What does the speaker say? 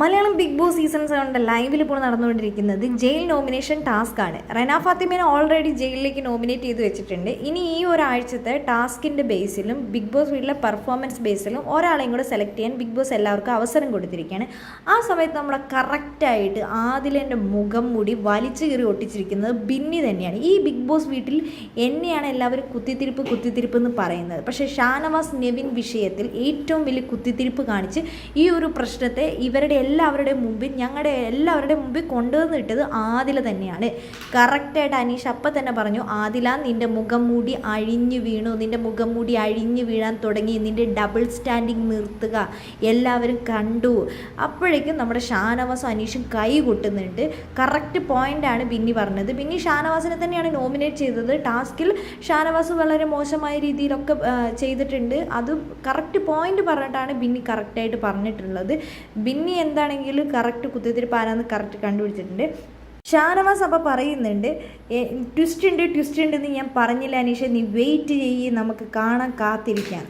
Malayalam big boss season സെവന്റെ ലൈവിൽ ഇപ്പോൾ നടന്നുകൊണ്ടിരിക്കുന്നത് ജയിൽ നോമിനേഷൻ ടാസ്ക് ആണ്. റെന ഫാത്തിമേനെ ഓൾറെഡി ജയിലിലേക്ക് നോമിനേറ്റ് ചെയ്ത് വെച്ചിട്ടുണ്ട്. ഇനി ഈ ഒരാഴ്ചത്തെ ടാസ്കിന്റെ ബേസിലും ബിഗ് ബോസ് വീട്ടിലെ പെർഫോമൻസ് ബേസിലും ഒരാളെയും കൂടെ സെലക്ട് ചെയ്യാൻ ബിഗ് ബോസ് എല്ലാവർക്കും അവസരം കൊടുത്തിരിക്കുകയാണ്. ആ സമയത്ത് നമ്മളെ കറക്റ്റായിട്ട് ആദിലേന്റെ മുഖം മുടി വലിച്ചു കീറി ഒട്ടിച്ചിരിക്കുന്നത് ബിന്നി തന്നെയാണ്. ഈ ബിഗ് ബോസ് വീട്ടിൽ എന്നെയാണ് എല്ലാവരും കുത്തിത്തിരിപ്പ് കുത്തിത്തിരിപ്പ് എന്ന് പറയുന്നത്. പക്ഷേ ഷാനവാസ് നെവിൻ വിഷയത്തിൽ ഏറ്റവും വലിയ കുത്തിത്തിരിപ്പ് കാണിച്ച് ഈ ഒരു പ്രശ്നത്തെ ഇവരുടെ എല്ലാവരുടെയും മുമ്പിൽ ഞങ്ങളുടെ എല്ലാവരുടെയും മുമ്പിൽ കൊണ്ടുവന്നിട്ടത് ആദില തന്നെയാണ്. കറക്റ്റായിട്ട് അനീഷ് അപ്പം തന്നെ പറഞ്ഞു ആദില നിന്റെ മുഖം മൂടി അഴിഞ്ഞു വീണു നിന്റെ മുഖം മൂടി അഴിഞ്ഞു വീഴാൻ തുടങ്ങി നിന്റെ ഡബിൾ സ്റ്റാൻഡിങ് നിർത്തുക. എല്ലാവരും കണ്ടു. അപ്പോഴേക്കും നമ്മുടെ ഷാനവാസും അനീഷും കൈ കൊട്ടുന്നുണ്ട്. കറക്റ്റ് പോയിന്റാണ് ബിന്നി പറഞ്ഞത്. ബിന്നി ഷാനവാസിനെ തന്നെയാണ് നോമിനേറ്റ് ചെയ്തത്. ടാസ്കിൽ ഷാനവാസ് വളരെ മോശമായ രീതിയിലൊക്കെ ചെയ്തിട്ടുണ്ട്. അത് കറക്റ്റ് പോയിന്റ് പറഞ്ഞിട്ടാണ് ബിന്നി കറക്റ്റായിട്ട് പറഞ്ഞിട്ടുള്ളത്. ബിന്നി എന്താണെങ്കിലും കറക്റ്റ് കുത്തിത്തിരി പാനാന്ന് കറക്റ്റ് കണ്ടുപിടിച്ചിട്ടുണ്ട്. ഷാനവാസ് അപ്പോൾ പറയുന്നുണ്ട് ട്വിസ്റ്റ് ഉണ്ട് ട്വിസ്റ്റ് ഉണ്ടെന്ന് ഞാൻ പറഞ്ഞില്ല അനീഷ നീ വെയിറ്റ് ചെയ്യ് നമുക്ക് കാണാൻ കാത്തിരിക്കാൻ